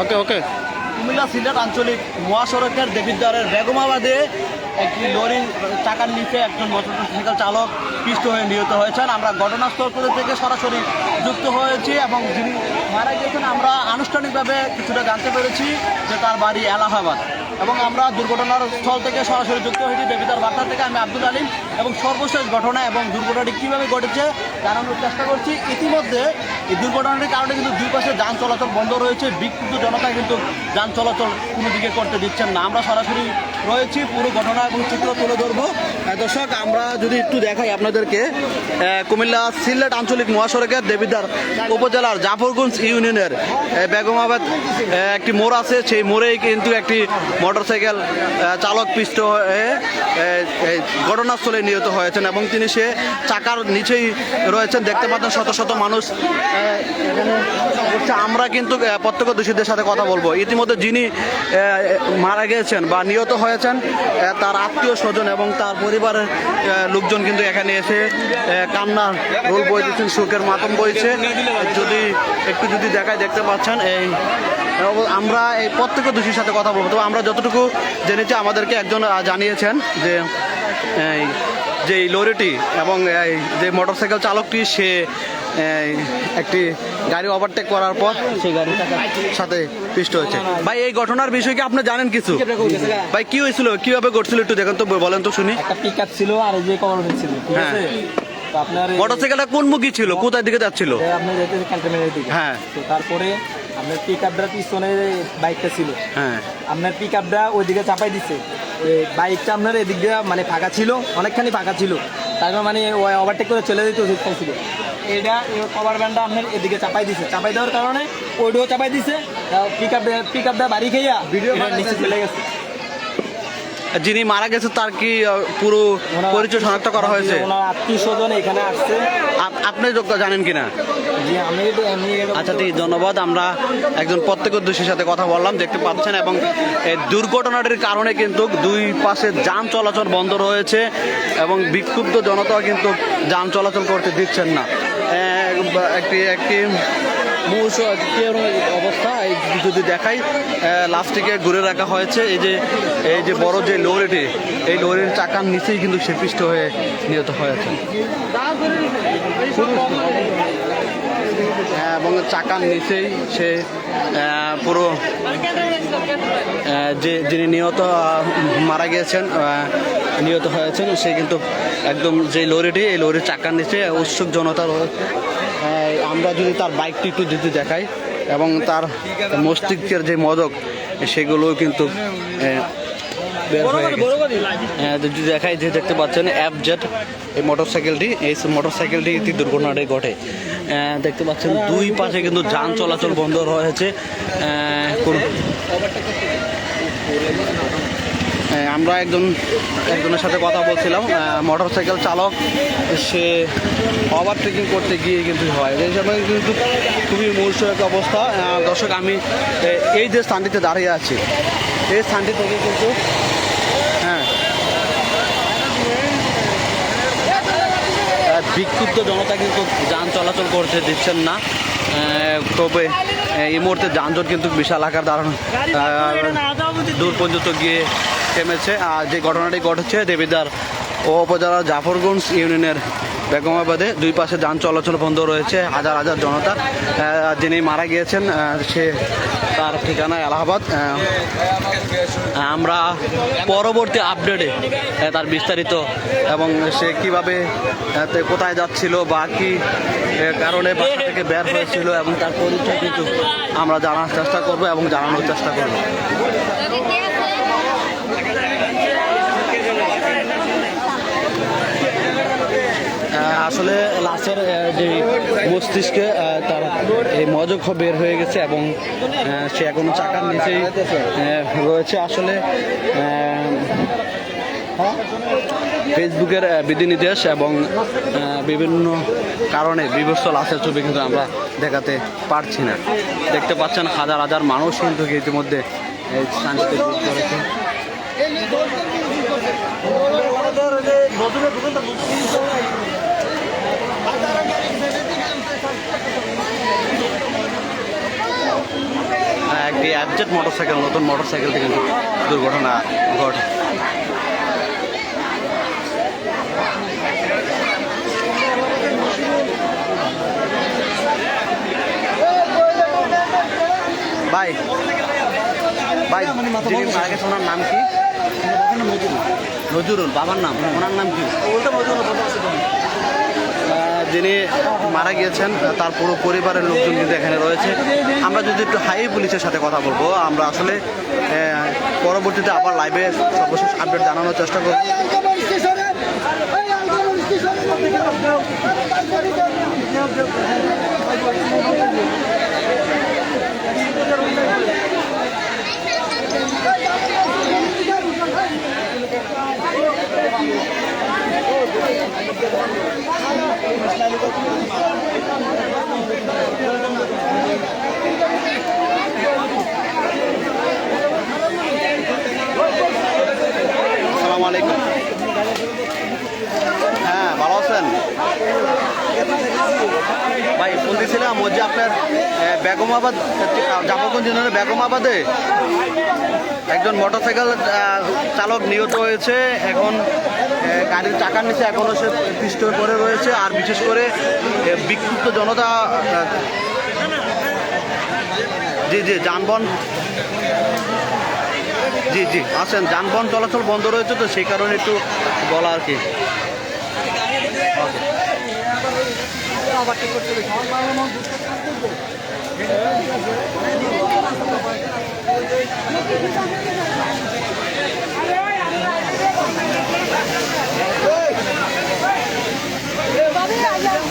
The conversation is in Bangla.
ওকে ওকে কুমিল্লা সিলেট আঞ্চলিক মহাসড়কের দেবিদ্বারের বেগমাবাদে একটি লরির চাকার নিচে একজন মোটরসাইকেল চালক পিষ্ট হয়ে নিহত হয়েছেন। আমরা ঘটনাস্থল থেকে সরাসরি যুক্ত হয়েছি এবং যিনি মারা গিয়েছেন আমরা আনুষ্ঠানিকভাবে কিছুটা জানতে পেরেছি যে তার বাড়ি এলাহাবাদ। এবং আমরা দুর্ঘটনার স্থল থেকে সরাসরি যুক্ত হয়েছি বেবিতার বার্তা থেকে, আমি আব্দুল আলিম, এবং সর্বশেষ ঘটনা এবং দুর্ঘটনাটি কীভাবে ঘটেছে জানানোর চেষ্টা করছি। ইতিমধ্যে এই দুর্ঘটনাটির কারণে কিন্তু দুই পাশে যান চলাচল বন্ধ রয়েছে, বিক্ষুব্ধ জনতা কিন্তু যান চলাচল কোনো দিকে করতে দিচ্ছেন না। আমরা সরাসরি রয়েছি, পুরো ঘটনা এবং চিত্র তুলে ধরবো। দর্শক, আমরা যদি একটু দেখাই আপনাদেরকে কুমিল্লা সিলেট আঞ্চলিক মহাসড়কের দেবিদার উপজেলার জাফরগঞ্জ ইউনিয়নের বেগমাবাদ একটি মোড় আছে। সেই মোড়েই কিন্তু একটি মোটরসাইকেল চালক পিষ্ট হয়ে ঘটনাস্থলে নিহত হয়েছেন এবং তিনি সে চাকার নিচেই রয়েছেন। দেখতে পাচ্ছেন শত শত মানুষ আমরা কিন্তু প্রত্যক্ষদর্শীদের সাথে কথা বলব। ইতিমধ্যে যিনি মারা গিয়েছেন বা নিহত হয়েছেন তার আত্মীয় স্বজন এবং তার পরিবারের আহ, লোকজন কিন্তু এখানে এসে কান্না রোল বই দিচ্ছেন শোকের মাতম বইছে। যদি একটু যদি দেখায় দেখতে পাচ্ছেন এই আমরা এই প্রত্যেক দোষীর সাথে কথা বলব। তো আমরা যতটুকু জেনেছি আমাদেরকে একজন জানিয়েছেন যে এই যে এই লরিটি এবং যে মোটরসাইকেল চালকটি সে একটি গাড়ি ওভারটেক করার পর সেই গাড়ির সাথে পিষ্ট হয়েছে। ভাই এই ঘটনার বিষয়ে কি আপনি জানেন কিছু? ভাই কি হয়েছিল? কীভাবে ঘটছিল একটু দেখেন তো বলেন তো শুনি। একটা পিক ছিল আর যে কভার ছিল হ্যাঁ। মোটরসাইকেলটা কোন মুখী ছিল? কোথায় দিকে যাচ্ছিল? হ্যাঁ। তারপরে আপনার পিক আপটা পিছনে বাইকটা ছিল। হ্যাঁ। আপনার পিক আপটা ওইদিকে চাপাই দিছে। বাইকটা আপনার এদিক দিয়ে মানে ফাঁকা ছিল অনেকখানি ফাঁকা ছিল। তারপর মানে ওভারটেক করে চলে যেতে উচিত ছিল এটা কভার ব্যান্ডটা আপনার এদিকে চাপাই দিছে। চাপাই দেওয়ার কারণে ওইটাও চাপাই দিছে। পিক আপ পিক আপটা বাড়ি খেয়ে ভিডিও নিচে চলে গেছে। যিনি মারা গেছে তার কি পুরো পরিচয় শনাক্ত করা হয়েছে? ওনার আত্মীয় স্বজন এখানে আসছে। আপনি যোগ্য জানেন কিনা? আচ্ছা ঠিক ধন্যবাদ। আমরা একজন প্রত্যেক প্রত্যক্ষদর্শীর সাথে কথা বললাম দেখতে পাচ্ছেন এবং এই দুর্ঘটনাটির কারণে কিন্তু দুই পাশে যান চলাচল বন্ধ রয়েছে এবং বিক্ষুব্ধ জনতা কিন্তু যান চলাচল করতে দিচ্ছেন না। একটি একটি অবস্থা? যদি দেখাই লাস্টিকে ঘুরে রাখা হয়েছে। এই যে এই যে বড় যে লরিটি এই লরির চাকার নিচেই কিন্তু সে পিষ্ট হয়ে নিহত হয়েছে। হ্যাঁ, এবং চাকার নিচেই সে পুরো যে যিনি নিহত মারা গিয়েছেন নিহত হয়েছেন সে কিন্তু একদম যে লরিটি এই লরির চাকার নিচে উৎসুক জনতা আমরা যদি তার বাইকটি একটু যদি দেখাই। এবং তার মস্তিষ্কের যে মদক, সেগুলো কিন্তু বের দেখাই, যে দেখতে পাচ্ছেন অ্যাপ জেট এই মোটরসাইকেলটি এই মোটরসাইকেলটি দুর্ঘটনাটি ঘটে। দেখতে পাচ্ছেন, দুই পাশে কিন্তু যান চলাচল বন্ধ রয়েছে। আমরা একজন একজনের সাথে কথা বলছিলাম। মোটর সাইকেল চালক সে ওভারটেকিং করতে গিয়ে কিন্তু হয়। এই সময় কিন্তু খুবই মূলসূরক অবস্থা। দর্শক আমি এই যে স্থানটিতে দাঁড়িয়ে আছি এই স্থানটি থেকে কিন্তু হ্যাঁ বিক্ষুব্ধ জনতা কিন্তু যান চলাচল করতে দিচ্ছেন না। তবে এই মুহূর্তে যানজট কিন্তু বিশাল আকার আহ, দূর পর্যন্ত গিয়ে থেমেছে। আর যে ঘটনাটি ঘটেছে দেবিদার ও উপজেলা জাফরগঞ্জ ইউনিয়নের বেগমাবাদে দুই পাশে যান চলাচল বন্ধ রয়েছে হাজার হাজার জনতা যিনি মারা গিয়েছেন সে তার ঠিকানা এলাহাবাদ। আমরা পরবর্তী আপডেটে তার বিস্তারিত এবং সে কীভাবে কোথায় যাচ্ছিল বা কি কারণে বাসা থেকে বের হয়েছিল এবং তার পরিচয় কিন্তু আমরা জানার চেষ্টা করব এবং জানানোর চেষ্টা করব। আসলে লাশের যে মস্তিষ্কে তার এই মজক বের হয়ে গেছে এবং সে এখনও চাকার নিচেই রয়েছে আসলে ফেসবুকের বিধিনির্দেশ এবং বিভিন্ন কারণে বিভস্ত লাশের ছবি কিন্তু আমরা দেখাতে পারছি না দেখতে পাচ্ছেন হাজার হাজার মানুষ কিন্তু ইতিমধ্যে করেছে অ্যাবজেট মোটরসাইকেল নতুন মোটরসাইকেলটি কিন্তু দুর্ঘটনা ঘটে। ভাই ভাই যিনি মারা নাম কি? নজরুল বাবার নাম ওনার নাম কি? আহ, যিনি মারা গিয়েছেন, তার পুরো পরিবারের লোকজন কিন্তু এখানে রয়েছে। আমরা যদি একটু হাই পুলিশের সাথে কথা বলব, আমরা আসলে পরবর্তীতে আবার লাইভে সর্বশেষ আপডেট জানানোর চেষ্টা করব। আসসালামু বেগমাবাদ জামালগঞ্জ ইউনিয়নের বেগমাবাদে একজন মোটরসাইকেল চালক নিহত হয়েছে। এখন গাড়ির চাকার নিচে এখনও সে হয়ে পড়ে রয়েছে। আর বিশেষ করে বিক্ষুব্ধ জনতা জি জি, যানবাহন, জি জি, আসেন। যানবাহন চলাচল বন্ধ রয়েছে তো, সেই কারণে একটু বলা আর কি। ওভারটেক করতে পেরেছি Yeah, yeah, yeah.